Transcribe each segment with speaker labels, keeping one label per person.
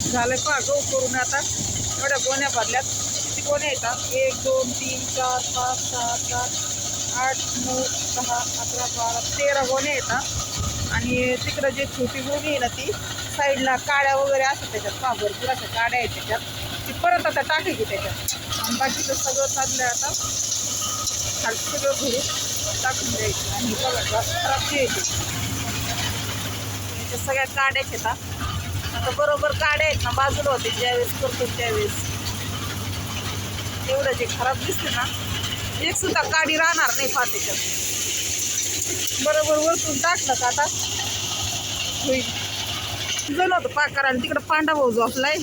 Speaker 1: झालं का गहू करून आता. एवढ्या गोण्या भरल्यात. किती गोण्या येतात एक दोन तीन चार पाच सहा सात आठ नऊ दहा अकरा बारा तेरा गोण्या येतात आणि तिकडं जे छोटी गोणी आहे ना ती साईडला काड्या वगैरे असतात त्याच्यात. का भरपूर अशा काड्या आहेत त्याच्यात. ती परत आता टाकायची त्याच्यात. आणि बाकीचं सगळं चाललं आहे आता सगळं भरून टाकून द्यायचं. आणि बघा जास्त खराब घ्यायची त्याच्या सगळ्या काड्याच येतात आता बरोबर काड्या आहेत ना बाजूला होते ज्यावेळेस करतो त्यावेळेस. एवढं जे खराब दिसते ना एक सुद्धा काडी राहणार नाही पातेच्या बरोबर वरतून टाकलं का आता? होईल. जण होतं पाकार आणि तिकडं पांडा भाऊ झोपलाय.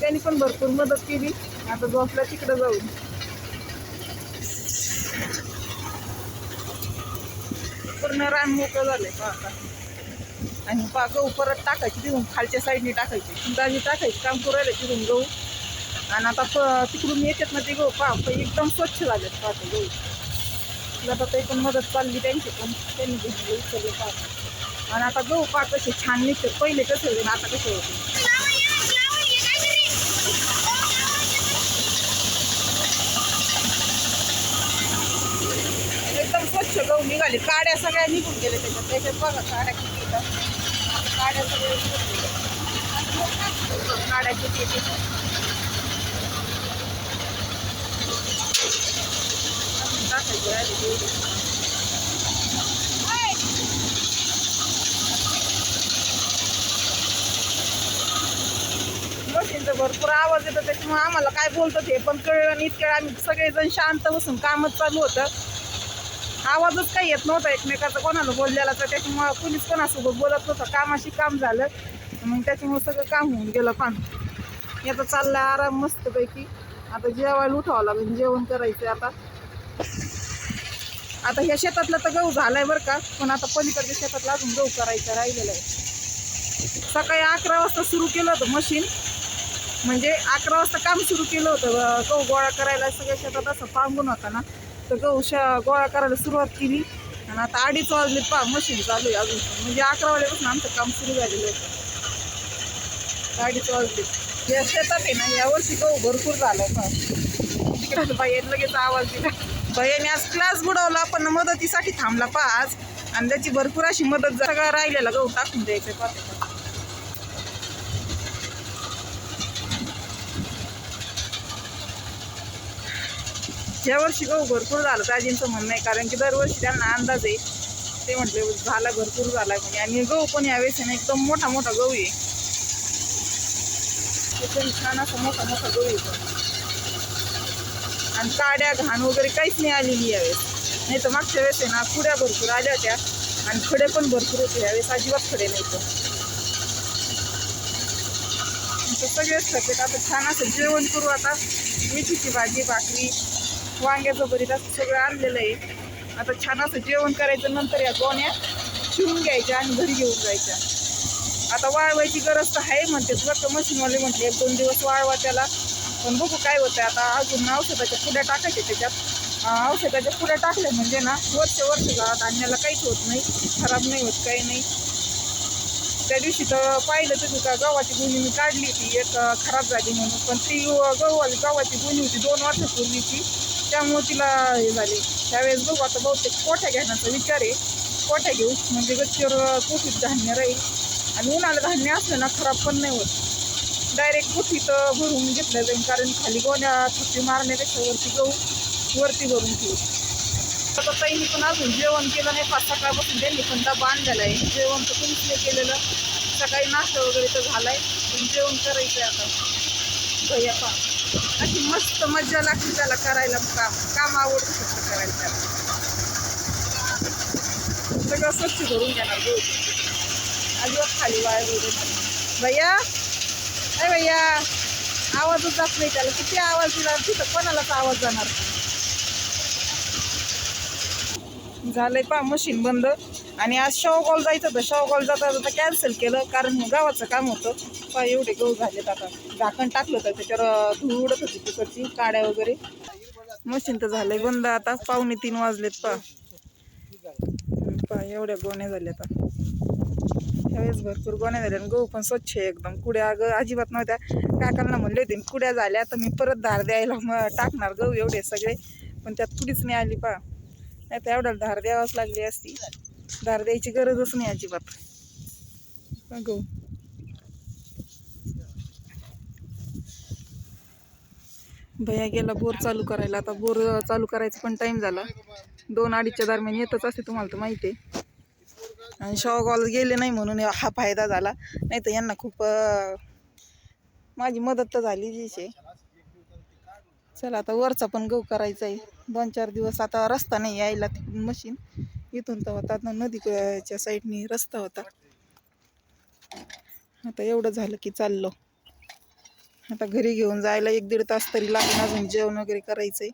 Speaker 1: त्यांनी पण भरपूर मदत केली. आता झोपला तिकडं जाऊन. पूर्ण रान मोकळं झालंय पहा आता? आणि पा गहू परत टाकायची तिथून खालच्या साईडने टाकायची. दाणी टाकायची काम करायला तिथून गहू. आणि आता प तिकडून येतात ना ते गहू पा एकदम स्वच्छ लागत पाहतो गहू. आता ते पण मदत चालली त्यांची पण त्यांनी घेऊन गहू सगळे पाहतो आणि आता गहू पा कसे छान निघते पहिले कसं होते आता कसं होते? एकदम स्वच्छ गहू निघाले. काड्या सगळ्या निघून गेल्या त्याच्यात. त्याच्यात बघा काड्या किती किती भरपूर आवाज येतो त्याच्यामुळे आम्हाला काय बोलतात ते पण कळलं आणि इतक्या आम्ही सगळेजण शांत बसून कामच चालू होतं. आवाजच काही येत नव्हता एकमेकाचा. कोणाला बोललेला तर त्याच्यामुळं कुणीच कोणासोबत बोलत नव्हतं. कामाशी काम झालं. मग त्याच्यामुळे सगळं काम होऊन गेलं पण. आता चाललाय आराम मस्तपैकी. आता जेवायला उठावं लागेल. जेवण करायचं आता. आता ह्या शेतातलं तर गहू झालाय बरं का. पण आता पलीकडच्या शेतातला अजून गहू करायचं राहिलेलं आहे. सकाळी अकरा वाजता सुरू केलं होतं मशीन. म्हणजे अकरा वाजता काम सुरू केलं होतं. गहू गोळा करायला सगळ्या शेतात असं पांगून होता ना. तर गहू शा गोळा करायला सुरुवात केली. आणि आता अडीच वाजले पा मशीन चालू आहे अजून. म्हणजे अकरा वाजेपासून आमचं काम सुरू झालेलं होतं अडीच वाजले. या शेतात आहे ना यावर्षी गहू भरपूर झाला पा तिकडे बाई लगेच आवाज दिला. बाईने आज क्लास बुडवला पण मदतीसाठी थांबला पा आज. आणि त्याची भरपूर अशी मदत सगळं राहिलेला गहू टाकून द्यायचं पा यावर्षी या वर्षी गहू भरपूर झालं दाजींचं म्हणणं आहे कारण की दरवर्षी त्यांना अंदाज आहे. ते म्हटले झाला भरपूर झाला. म्हणे आणि गहू पण यावेळेस वेळेस ना एकदम मोठा मोठा गहू आहे. एकदम छान असा मोठा मोठा गहू येतो आणि काड्या घाण वगैरे काहीच नाही आलेली यावेळेस नाही तर मागच्या वेळेस आहे ना कुड्या भरपूर आल्या होत्या. आणि खडे पण भरपूर होते यावेळेस अजिबात खडे नाही तर सगळेच सगळेच आता छान असं जेवण करू आता. मेथीची भाजी भाकरी. वांग्याचं भरीत असं सगळं आणलेलं आहे. आता छान असं जेवण करायचं नंतर या गोण्या शिवून घ्यायच्या आणि घरी घेऊन जायच्या. आता वाळवायची गरज तर आहे म्हणते बरं मशीनवाले म्हटले एक दोन दिवस वाळवा त्याला. पण बघू काय होतं आता अजून औषधाच्या पुड्या टाकायच्या त्याच्यात. औषधाच्या पुड्या टाकल्या म्हणजे ना वर्ष वर्ष आणण्याला काहीच होत नाही खराब नाही होत काही नाही. त्या दिवशी तर पाहिलं तुम्ही का गव्हाची गुणी मी काढली ती एक खराब झाली म्हणून. पण ती गव्हाची गव्हाची गुणी होती दोन वर्षापूर्वीची. त्यामुळे तिला हे झाले. त्यावेळेस बघू आता बहुतेक कोठ्या घेण्याचा विचार आहे. कोठ्या घेऊ म्हणजे गच्चीवर कोठीत धान्य राहील. आणि उन्हाला धान्य असलं ना खराब पण नाही होत. डायरेक्ट कोठीत भरून घेतलं जाईल. कारण खाली गोण्या थप्पी मारण्यापेक्षा वरती गहू वरती भरून ठेवू. आता ताईंनी पण अजून जेवण केलं नाही. पाच सकाळपासून त्यांनी पण डबा आणलेला आहे. जेवण तर कोणीच केलेलं. सकाळी नाश्ता वगैरे तर झालाय. पण जेवण करायचं आहे आता. भैया पा अशी मस्त मज्जा लागते त्याला करायला. काम काम आवडतं फक्त करायला. त्याला सगळं स्वच्छ करून घेणार गो. अजिबात खाली वाया वगैरे भैया? अरे भैया आवाजच जात नाही त्याला. किती आवाज दिला? तिथं कोणालाच आवाज जाणार झालंय पा मशीन बंद. आणि आज शेवगाव जायचं होतं. शेवगाव जाता जाता कॅन्सल केलं. कारण गावाचं काम होतं. पहा एवढे गहू झालेत आता. झाकण टाकलं होतं त्याच्यावर धूळ उडत होती तिकडची काड्या वगैरे. मशीन तर झालंय बंद आता पावणे तीन वाजलेत पा. पहा एवढ्या गोण्या झाल्या आता. त्यावेळेस भरपूर गोण्या झाल्या आणि गहू पण स्वच्छ आहे एकदम. कुड्या ग अजिबात नव्हत्या. काकांना म्हणले होते कुड्या झाल्या तर मी परत धार द्यायला मग टाकणार गहू एवढे सगळे. पण त्यात कुडीच नाही आली पा. नाही तर एवढ्याला धार द्यावाच लागली असती. धार द्यायची गरजच नाही अजिबात. गहू. भैया गेला बोर चालू करायला. आता बोर चालू करायचा पण टाईम झाला. दोन अडीचच्या दरम्यान येतच असते तुम्हाला तर माहिती आहे. आणि शॉगॉल गेले नाही म्हणून हा फायदा झाला. नाही तर यांना खूप माझी मदत तर झाली जिचे चला आता वरचा पण गहू करायचा आहे दोन चार दिवस आता रस्ता नाही यायला तिकडून मशीन. इथून तर होता ना नदीच्या साईडनी रस्ता होता. आता एवढं झालं की चाललो. आता घरी घेऊन जायला एक दीड तास तरी लागेल अजून जेवण वगैरे करायचं आहे